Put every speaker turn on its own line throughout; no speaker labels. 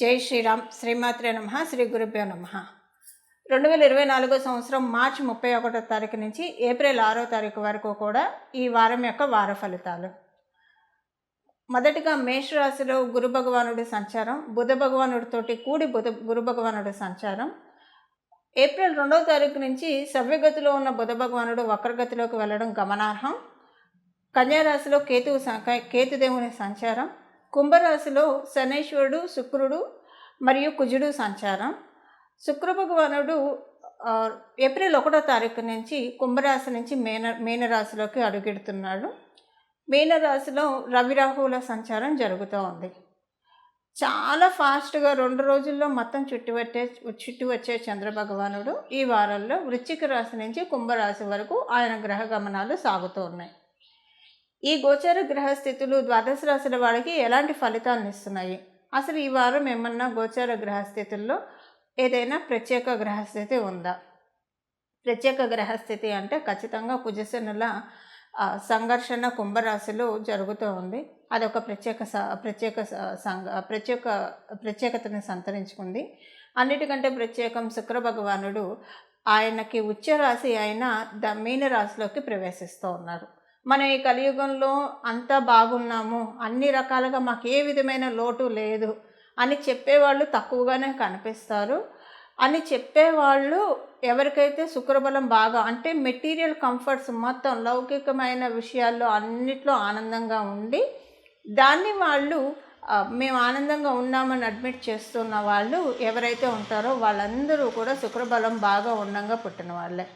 జై శ్రీరామ్. శ్రీమాత్రే నమ. శ్రీ గురుభ్యో నమ. రెండు వేల ఇరవై నాలుగో సంవత్సరం మార్చి ముప్పై ఒకటో తారీఖు నుంచి ఏప్రిల్ ఆరో తారీఖు వరకు కూడా ఈ వారం యొక్క వార ఫలితాలు. మొదటిగా మేషరాశిలో గురు భగవానుడి సంచారం బుధ భగవానుడితోటి కూడి బుధ గురు భగవానుడి సంచారం. ఏప్రిల్ రెండవ తారీఖు నుంచి సవ్యగతిలో ఉన్న బుధ భగవానుడు వక్రగతిలోకి వెళ్ళడం గమనార్హం. కన్యారాశిలో కేతువు కేతుదేవుని సంచారం. కుంభరాశిలో శనేశ్వరుడు శుక్రుడు మరియు కుజుడు సంచారం. శుక్ర భగవానుడు ఏప్రిల్ ఒకటో తారీఖు నుంచి కుంభరాశి నుంచి మేన మీనరాశిలోకి అడుగెడుతున్నాడు. మీనరాశిలో రవిరాహువుల సంచారం జరుగుతూ ఉంది. చాలా ఫాస్ట్గా రెండు రోజుల్లో మొత్తం చుట్టువట్టే చుట్టూ వచ్చే చంద్రభగవానుడు ఈ వారంలో వృశ్చిక రాశి నుంచి కుంభరాశి వరకు ఆయన గ్రహ గమనాలు సాగుతూ ఉన్నాయి. ఈ గోచర గ్రహ స్థితులు ద్వాదశ రాశుల వాళ్ళకి ఎలాంటి ఫలితాలను ఇస్తున్నాయి? అసలు ఈ వారం ఏమన్నా గోచర గ్రహ స్థితుల్లో ఏదైనా ప్రత్యేక గ్రహస్థితి ఉందా? ప్రత్యేక గ్రహస్థితి అంటే ఖచ్చితంగా కుజశనుల సంఘర్షణ కుంభరాశిలో జరుగుతూ ఉంది. అదొక ప్రత్యేక స- ప్రత్యేక సంఘ ప్రత్యేక ప్రత్యేకతను సంతరించుకుంది. అన్నిటికంటే ప్రత్యేకం శుక్ర భగవానుడు. ఆయనకి ఉచ్చ రాశి అయిన ద మీన రాశిలోకి ప్రవేశిస్తూ ఉన్నారు. మన ఈ కలియుగంలో అంతా బాగున్నాము అన్ని రకాలుగా మాకు ఏ విధమైన లోటు లేదు అని చెప్పేవాళ్ళు తక్కువగానే కనిపిస్తారు. అని చెప్పేవాళ్ళు ఎవరికైతే శుక్రబలం బాగా అంటే మెటీరియల్ కంఫర్ట్స్ మొత్తం లౌకికమైన విషయాల్లో అన్నిట్లో ఆనందంగా ఉండి దాన్ని వాళ్ళు మేము ఆనందంగా ఉన్నామని అడ్మిట్ చేస్తున్న వాళ్ళు ఎవరైతే ఉంటారో వాళ్ళందరూ కూడా శుక్రబలం బాగా ఉండంగా పుట్టిన వాళ్ళే.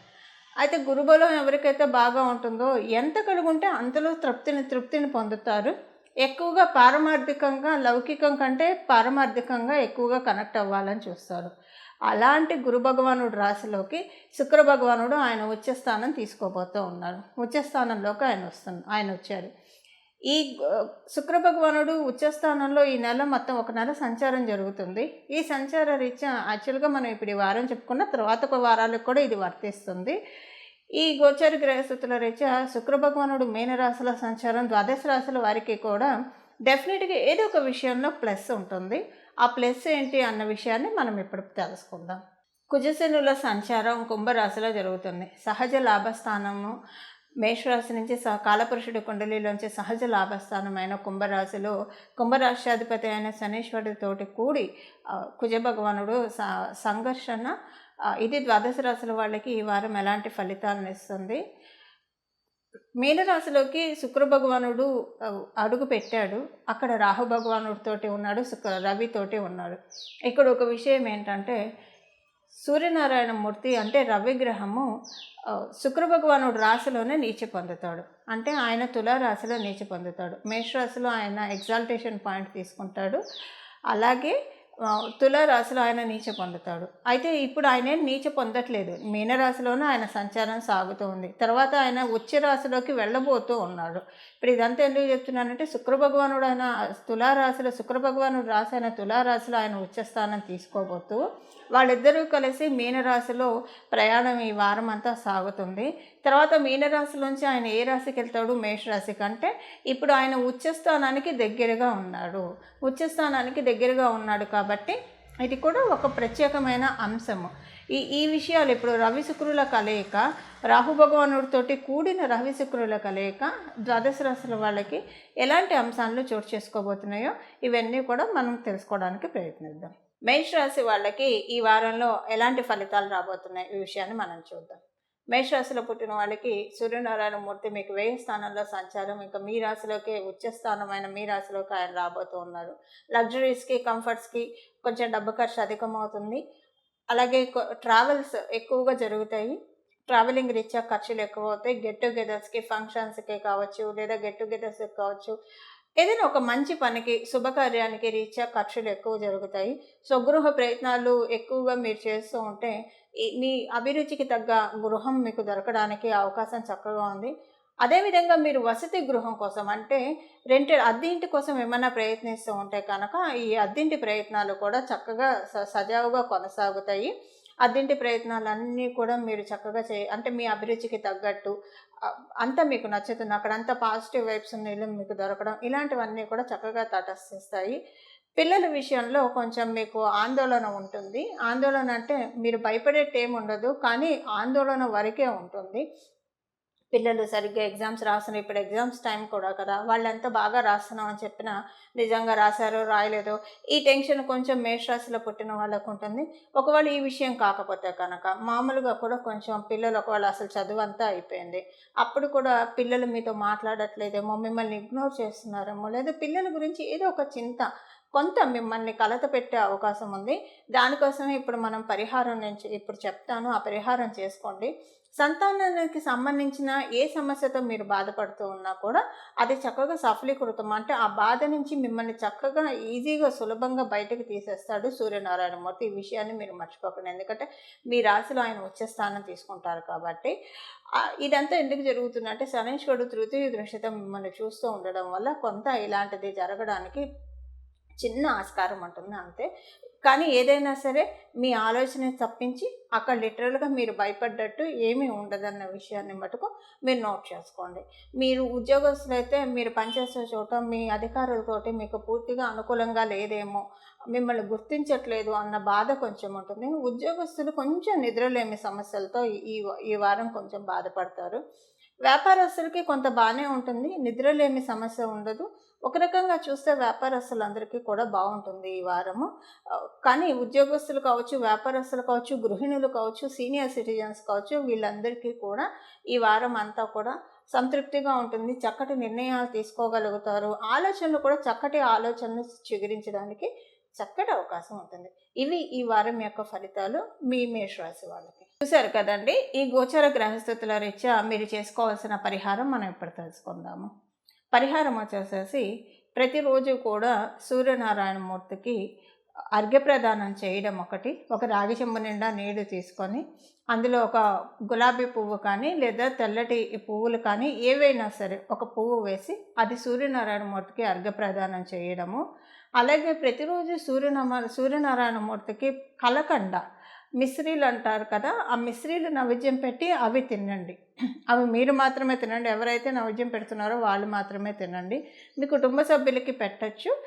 అయితే గురుబలం ఎవరికైతే బాగా ఉంటుందో ఎంత కలిగి ఉంటే అంతలో తృప్తిని తృప్తిని పొందుతారు. ఎక్కువగా పారమార్థికంగా లౌకికం కంటే పారమార్థికంగా ఎక్కువగా కనెక్ట్ అవ్వాలని చూస్తారు. అలాంటి గురు భగవానుడు రాశిలోకి శుక్ర భగవానుడు ఆయన ఉచ్చస్థానం తీసుకోబోతూ ఉన్నారు. ఉచ్చస్థానంలోకి ఆయన వస్తున్నారు ఆయన వచ్చారు. ఈ శుక్ర భగవానుడు ఉచ్చస్థానంలో ఈ నెల మొత్తం ఒక నెల సంచారం జరుగుతుంది. ఈ సంచార రీత్యా యాక్చువల్గా మనం ఇప్పుడు ఈ వారం చెప్పుకున్న తర్వాత ఒక వారాలకు కూడా ఇది వర్తిస్తుంది. ఈ గోచర గ్రహస్థితుల రీత్యా శుక్ర భగవానుడు మీనరాశుల సంచారం ద్వాదశ రాశుల వారికి కూడా డెఫినెట్గా ఏదో ఒక విషయంలో ప్లస్ ఉంటుంది. ఆ ప్లస్ ఏంటి అన్న విషయాన్ని మనం ఇప్పుడు తెలుసుకుందాం. కుజశనుల సంచారం కుంభరాశిలో జరుగుతుంది. సహజ లాభస్థానము మేషరాశి నుంచి స కాలపురుషుడి కుండలిలోంచి సహజ లాభస్థానమైన కుంభరాశిలో కుంభరాశ్యాధిపతి అయిన శనీశ్వరుడితోటి కూడి కుజభగవానుడు కుజ భగవానుడు స- సంఘర్షణ ఇది ద్వాదశ రాశుల వాళ్ళకి ఈ వారం ఎలాంటి ఫలితాలను ఇస్తుంది? మీనరాశిలోకి శుక్ర భగవానుడు అడుగు పెట్టాడు. అక్కడ రాహు భగవానుడితోటి ఉన్నాడు శుక్ర రవితోటి ఉన్నాడు. ఇక్కడ ఒక విషయం ఏంటంటే సూర్యనారాయణ మూర్తి అంటే రవిగ్రహము శుక్రభగవానుడు శుక్ర భగవానుడు రాశిలోనే నీచి పొందుతాడు. అంటే ఆయన తులారాశిలో నీచి పొందుతాడు. మేషరాశిలో ఆయన ఎగ్జాల్టేషన్ పాయింట్ తీసుకుంటాడు. అలాగే ఆ, రాశిలో ఆయన నీచ పొందుతాడు. అయితే ఇప్పుడు ఆయన నీచ పొందట్లేదు. మీనరాశిలోనే ఆయన సంచారం సాగుతూ ఉంది. తర్వాత ఆయన ఉచ్చ రాశిలోకి వెళ్ళబోతూ ఉన్నాడు. ఇప్పుడు ఇదంతా ఎందుకు చెప్తున్నానంటే శుక్ర భగవానుడు ఆయన తులారాశిలో శుక్ర భగవానుడు రాశి ఆయన తులారాశిలో ఆయన ఉచ్చస్థానం తీసుకోబోతూ వాళ్ళిద్దరూ కలిసి మీనరాశిలో ప్రయాణం ఈ వారం అంతా సాగుతుంది. తర్వాత మీనరాశిలోంచి ఆయన ఏ రాశికి వెళ్తాడు? మేషరాశి కంటే ఇప్పుడు ఆయన ఉచ్చస్థానానికి దగ్గరగా ఉన్నాడు. ఉచ్చస్థానానికి దగ్గరగా ఉన్నాడు కాబట్టి కాబట్టి ఇది కూడా ఒక ప్రత్యేకమైన అంశము. ఈ ఈ విషయాలు ఇప్పుడు రవి శుక్రుల కలయిక రాహు భగవానుడితోటి కూడిన రవి శుక్రుల కలయిక ద్వాదశ రాశుల వాళ్ళకి ఎలాంటి అంశాలను చోటు చేసుకోబోతున్నాయో ఇవన్నీ కూడా మనం తెలుసుకోవడానికి ప్రయత్నిద్దాం. మేష రాశి వాళ్ళకి ఈ వారంలో ఎలాంటి ఫలితాలు రాబోతున్నాయి? ఈ విషయాన్ని మనం చూద్దాం. మేషరాశిలో పుట్టిన వాళ్ళకి సూర్యనారాయణ మూర్తి మీకు వేయ స్థానంలో సంచారం. ఇంకా మీ రాశిలోకి ఉచ్చ స్థానమైన మీ రాశిలోకి ఆయన రాబోతూ ఉన్నారు. లగ్జరీస్కి కంఫర్ట్స్కి కొంచెం డబ్బు ఖర్చు అధికమవుతుంది. అలాగే ట్రావెల్స్ ఎక్కువగా జరుగుతాయి. ట్రావెలింగ్ రీత్యా ఖర్చులు ఎక్కువ అవుతాయి గెట్ టుగెదర్స్కి ఫంక్షన్స్కి కావచ్చు లేదా గెట్ టుగెదర్స్కి కావచ్చు. ఏదైనా ఒక మంచి పనికి శుభకార్యానికి రీత్యా ఖర్చులు ఎక్కువ జరుగుతాయి. సో గృహ ప్రయత్నాలు ఎక్కువగా మీరు చేస్తూ ఉంటే మీ అభిరుచికి తగ్గ గృహం మీకు దొరకడానికి అవకాశం చక్కగా ఉంది. అదేవిధంగా మీరు వసతి గృహం కోసం అంటే రెంటెడ్ అద్దెంటి కోసం ఏమైనా ప్రయత్నిస్తూ ఉంటే కనుక ఈ అద్దెంటి ప్రయత్నాలు కూడా చక్కగా స- సజావుగా కొనసాగుతాయి. అద్దింటి ప్రయత్నాలన్నీ కూడా మీరు చక్కగా చేయ అంటే మీ అభిరుచికి తగ్గట్టు అంతా మీకు నచ్చుతుంది. అక్కడ అంతా పాజిటివ్ వైబ్స్ ఉన్న ఇల్లు మీకు దొరకడం ఇలాంటివన్నీ కూడా చక్కగా తటస్థిస్తాయి. పిల్లల విషయంలో కొంచెం మీకు ఆందోళన ఉంటుంది. ఆందోళన అంటే మీరు భయపడేట్టు ఉండదు కానీ ఆందోళన వరకే ఉంటుంది. పిల్లలు సరిగ్గా ఎగ్జామ్స్ రాసిన ఇప్పుడు ఎగ్జామ్స్ టైం కూడా కదా. వాళ్ళు ఎంత బాగా రాస్తున్నాం అని చెప్పినా నిజంగా రాశారో రాయలేదో ఈ టెన్షన్ కొంచెం మేషరాశిలో పుట్టిన వాళ్ళకు ఉంటుంది. ఒకవేళ ఈ విషయం కాకపోతే కనుక మామూలుగా కూడా కొంచెం పిల్లలు ఒకవేళ అసలు చదువు అంతా అయిపోయింది. అప్పుడు కూడా పిల్లలు మీతో మాట్లాడట్లేదేమో మిమ్మల్ని ఇగ్నోర్ చేస్తున్నారేమో లేదా పిల్లల గురించి ఏదో ఒక చింత కొంత మిమ్మల్ని కలత పెట్టే అవకాశం ఉంది. దానికోసమే ఇప్పుడు మనం పరిహారం నేను ఇప్పుడు చెప్తాను. ఆ పరిహారం చేసుకోండి. సంతానానికి సంబంధించిన ఏ సమస్యతో మీరు బాధపడుతూ ఉన్నా కూడా అది చక్కగా సఫలీకృతం. అంటే ఆ బాధ నుంచి మిమ్మల్ని చక్కగా ఈజీగా సులభంగా బయటకు తీసేస్తాడు సూర్యనారాయణమూర్తి. ఈ విషయాన్ని మీరు మర్చిపోకండి. ఎందుకంటే మీ రాశిలో ఆయన వచ్చే స్థానం తీసుకుంటారు కాబట్టి. ఇదంతా ఎందుకు జరుగుతుందంటే శనీశ్వరుడు తృతీయ దృష్టితో మిమ్మల్ని చూస్తూ ఉండడం వల్ల కొంత ఇలాంటిది జరగడానికి చిన్న ఆస్కారం ఉంటుంది. అంతే. కానీ ఏదైనా సరే మీ ఆలోచన తప్పించి అక్కడ లిటరల్గా మీరు భయపడ్డట్టు ఏమీ ఉండదన్న విషయాన్ని మటుకు మీరు నోట్ చేసుకోండి. మీరు ఉద్యోగస్తులు అయితే మీరు పనిచేసే చోట మీ అధికారులతోటి మీకు పూర్తిగా అనుకూలంగా లేదేమో మిమ్మల్ని గుర్తించట్లేదు అన్న బాధ కొంచెం ఉంటుంది. ఉద్యోగస్తులు కొంచెం నిద్రలేమి సమస్యలతో ఈ ఈ వారం కొంచెం బాధపడతారు. వ్యాపారస్తులకి కొంత బాగానే ఉంటుంది. నిద్రలేమి సమస్య ఉండదు. ఒక రకంగా చూస్తే వ్యాపారస్తులందరికీ కూడా బాగుంటుంది ఈ వారము. కానీ ఉద్యోగస్తులు కావచ్చు వ్యాపారస్తులు కావచ్చు గృహిణులు కావచ్చు సీనియర్ సిటిజన్స్ కావచ్చు వీళ్ళందరికీ కూడా ఈ వారం అంతా కూడా సంతృప్తిగా ఉంటుంది. చక్కటి నిర్ణయాలు తీసుకోగలుగుతారు. ఆలోచనలు కూడా చక్కటి ఆలోచనలు చిగురించడానికి చక్కటి అవకాశం ఉంటుంది. ఇవి ఈ వారం యొక్క ఫలితాలు మీ మేషరాశి వాళ్ళకి. చూశారు కదండి ఈ గోచర గ్రహస్థితుల రీత్యా మీరు చేసుకోవాల్సిన పరిహారం మనం ఇప్పుడు తెలుసుకుందాము. పరిహారం వచ్చేసేసి ప్రతిరోజు కూడా సూర్యనారాయణమూర్తికి అర్ఘ్యప్రదానం చేయడం ఒకటి ఒక రాగి చెంబు నిండా నీళ్ళు తీసుకొని అందులో ఒక గులాబీ పువ్వు కానీ లేదా తెల్లటి పువ్వులు కానీ ఏవైనా సరే ఒక పువ్వు వేసి అది సూర్యనారాయణమూర్తికి అర్ఘ్యప్రదానం చేయడము అలాగే ప్రతిరోజు సూర్యనమ సూర్యనారాయణమూర్తికి కలకండ. మిశ్రీలు అంటారు కదా ఆ మిశ్రీలు నైవేద్యం పెట్టి అవి తినండి. అవి మీరు మాత్రమే తినండి. ఎవరైతే నైవేద్యం పెడుతున్నారో వాళ్ళు మాత్రమే తినండి. మీ కుటుంబ సభ్యులకి పెట్టచ్చు.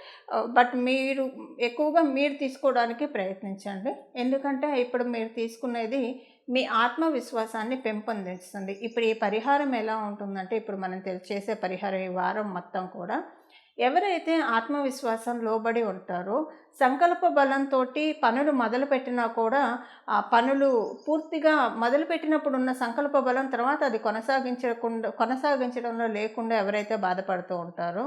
బట్ మీరు ఎక్కువగా మీరు తీసుకోవడానికి ప్రయత్నించండి. ఎందుకంటే ఇప్పుడు మీరు తీసుకునేది మీ ఆత్మవిశ్వాసాన్ని పెంపొందిస్తుంది. ఇప్పుడు ఈ పరిహారం ఎలా ఉంటుందంటే ఇప్పుడు మనం తెలి- చేసే పరిహారం ఈ వారం మొత్తం కూడా ఎవరైతే ఆత్మవిశ్వాసం లోబడి ఉంటారో సంకల్ప బలంతో పనులు మొదలుపెట్టినా కూడా ఆ పనులు పూర్తిగా మొదలుపెట్టినప్పుడు ఉన్న సంకల్ప బలం తర్వాత అది కొనసాగించకుండా కొనసాగించడంలో లేకుండా ఎవరైతే బాధపడుతూ ఉంటారో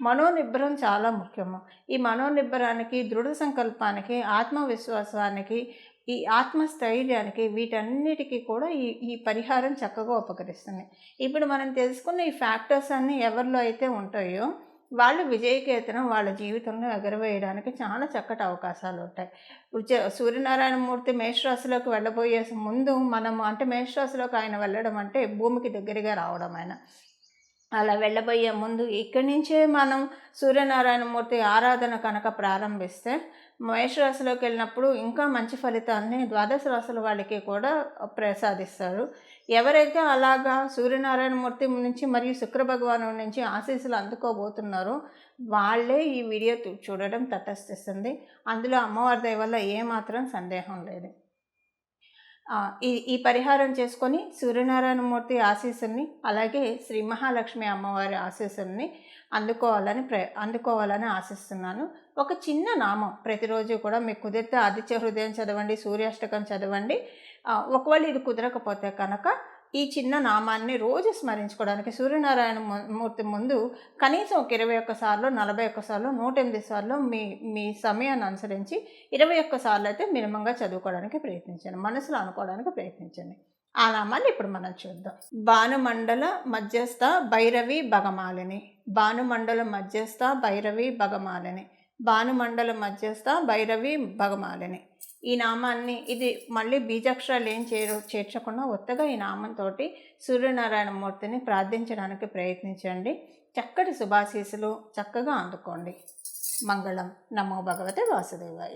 మనోనిబ్బరం చాలా ముఖ్యము. ఈ మనోనిబ్బరానికి దృఢ సంకల్పానికి ఆత్మవిశ్వాసానికి ఈ ఆత్మస్థైర్యానికి వీటన్నిటికీ కూడా ఈ ఈ పరిహారం చక్కగా ఉపకరిస్తుంది. ఇప్పుడు మనం తెలుసుకున్న ఈ ఫ్యాక్టర్స్ అన్నీ ఎవరిలో అయితే ఉంటాయో వాళ్ళు విజయకేతనం వాళ్ళ జీవితంలో ఎగరవేయడానికి చాలా చక్కటి అవకాశాలు ఉంటాయి. ఉచ సూర్యనారాయణమూర్తి మేషరాశిలోకి వెళ్ళబోయే ముందు మనం అంటే మేషరాశిలోకి ఆయన వెళ్ళడం అంటే భూమికి దగ్గరగా రావడం ఆయన. అలా వెళ్ళబోయే ముందు ఇక్కడి నుంచే మనం సూర్యనారాయణమూర్తి ఆరాధన కనుక ప్రారంభిస్తే మేషరాశిలోకి వెళ్ళినప్పుడు ఇంకా మంచి ఫలితాన్ని ద్వాదశ రాశుల వాళ్ళకి కూడా ప్రసాదిస్తారు. ఎవరైతే అలాగా సూర్యనారాయణమూర్తి నుంచి మరియు శుక్ర భగవాను నుంచి ఆశీస్సులు అందుకోబోతున్నారో వాళ్ళే ఈ వీడియో చూడడం తటస్థిస్తుంది. అందులో అమ్మవారి దయ వల్ల ఏమాత్రం సందేహం లేదు. ఈ ఈ పరిహారం చేసుకొని సూర్యనారాయణమూర్తి ఆశీస్సుల్ని అలాగే శ్రీ మహాలక్ష్మి అమ్మవారి ఆశీస్సుల్ని అందుకోవాలని ప్ర అందుకోవాలని ఆశిస్తున్నాను. ఒక చిన్న నామం ప్రతిరోజు కూడా మీకు కుదిరితే ఆదిత్య హృదయం చదవండి సూర్యాష్టకం చదవండి. ఒకవేళ ఇది కుదరకపోతే కనుక ఈ చిన్న నామాన్ని రోజు స్మరించుకోవడానికి సూర్యనారాయణ ము- మూర్తి ముందు కనీసం ఒక ఇరవై ఒక్క సార్లు నలభై ఒక్క సార్లు నూట ఎనిమిది సార్లు మీ మీ సమయాన్ని అనుసరించి ఇరవై ఒక్క సార్లు అయితే మినిమంగా చదువుకోవడానికి ప్రయత్నించండి. మనసులో అనుకోవడానికి ప్రయత్నించండి. ఆ నామాన్ని ఇప్పుడు మనం చూద్దాం. భానుమండల మధ్యస్థ భైరవి భగమాలిని. భానుమండల మధ్యస్థ భైరవి భగమాలిని. భానుమండల మధ్యస్థ భైరవి భగమాలిని. ఈ నామాన్ని ఇది మళ్ళీ బీజాక్షరాలు ఏం చేరు చేర్చకుండా ఒత్తగా ఈ నామంతో సూర్యనారాయణ మూర్తిని ప్రార్థించడానికి ప్రయత్నించండి. చక్కటి శుభాశీసులు చక్కగా అందుకోండి. మంగళం. నమో భగవతే వాసుదేవాయ.